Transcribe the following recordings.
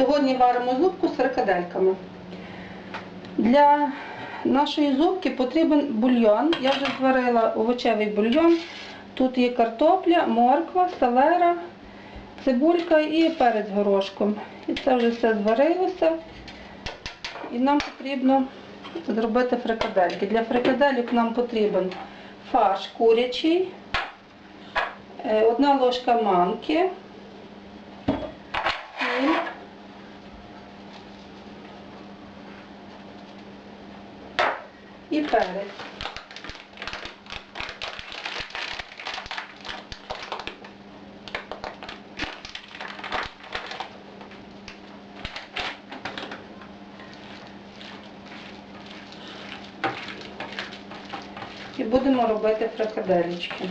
Сьогодні варимо зубку з фрикадельками. Для нашої зубки потрібен бульйон. Я вже зварила овочевий бульйон. Тут є картопля, морква, селера, цибулька і перець горошком. І це вже все зварилося. І нам потрібно зробити фрикадельки. Для фрикадельок нам потрібен фарш курячий, е, одна ложка манки, і перець. І будемо робити фрикаделечки.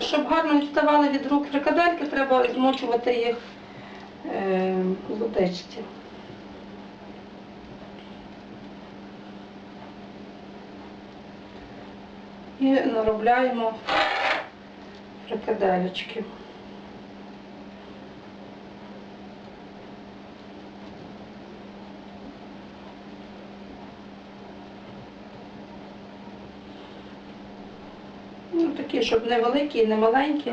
Щоб гарно відставали від рук фрикадельки, треба змочувати їх е, у водичці. І наробляємо фрикаделечки. Ну, такі, щоб не великі не маленькі.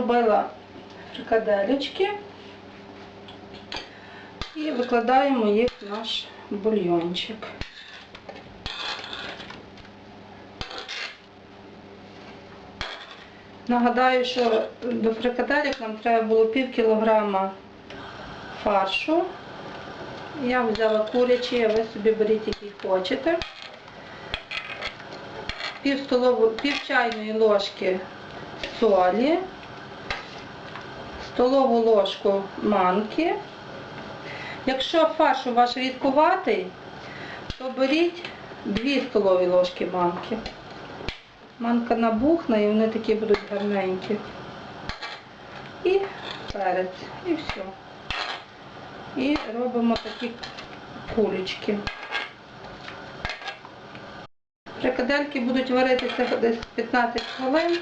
Зробила фрикаделечки і викладаємо їх в наш бульйончик. Нагадаю, що до фрикаделек нам треба було пів кілограма фаршу. Я взяла курячий, а ви собі беріть, який хочете. Пів, столову, пів чайної ложки солі, столову ложку манки. Якщо фарш у ваш рідкуватий, то беріть 2 столові ложки манки. Манка набухне і вони такі будуть гарненькі. І перець. І все. І робимо такі кулечки. Фрикадельки будуть варитися десь 15 хвилин.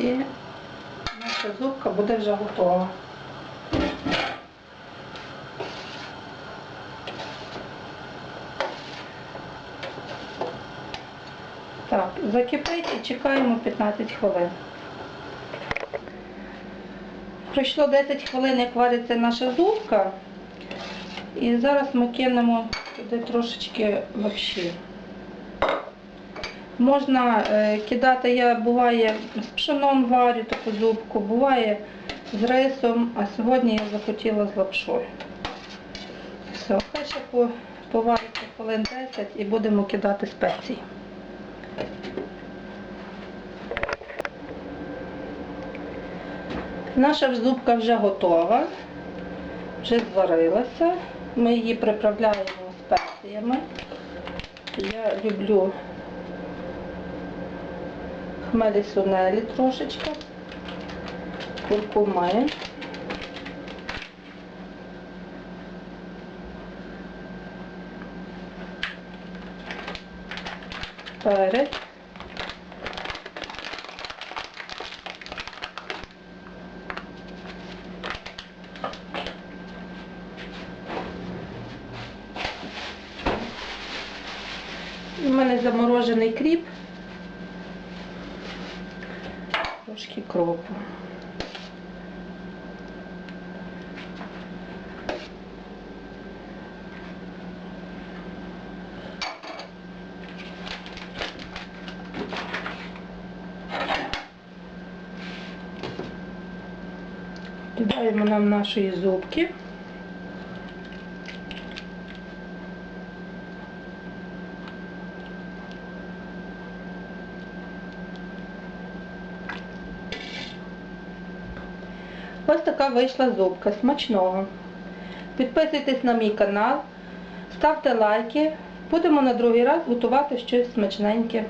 І наша зубка буде вже готова. Так, закипить і чекаємо 15 хвилин. Пройшло 10 хвилин, як вариться наша зубка. І зараз ми кинемо туди трошечки лапші. Можна е, кидати, я буває з пшеном варю таку зубку, буває з рисом, а сьогодні я захотіла з лапшою. Все, хай ще повариться хвилин 10 і будемо кидати спеції. Наша зубка вже готова, вже зварилася. Ми її приправляємо спеціями. Я люблю хмелі сунелі трошечки, куркуми. Перець. У мене заморожений кріп. Трошки кропу. Додаємо нам наші зубки. Ось така вийшла зубка. Смачного. Підписуйтесь на мій канал, ставте лайки. Будемо на другий раз готувати щось смачненьке.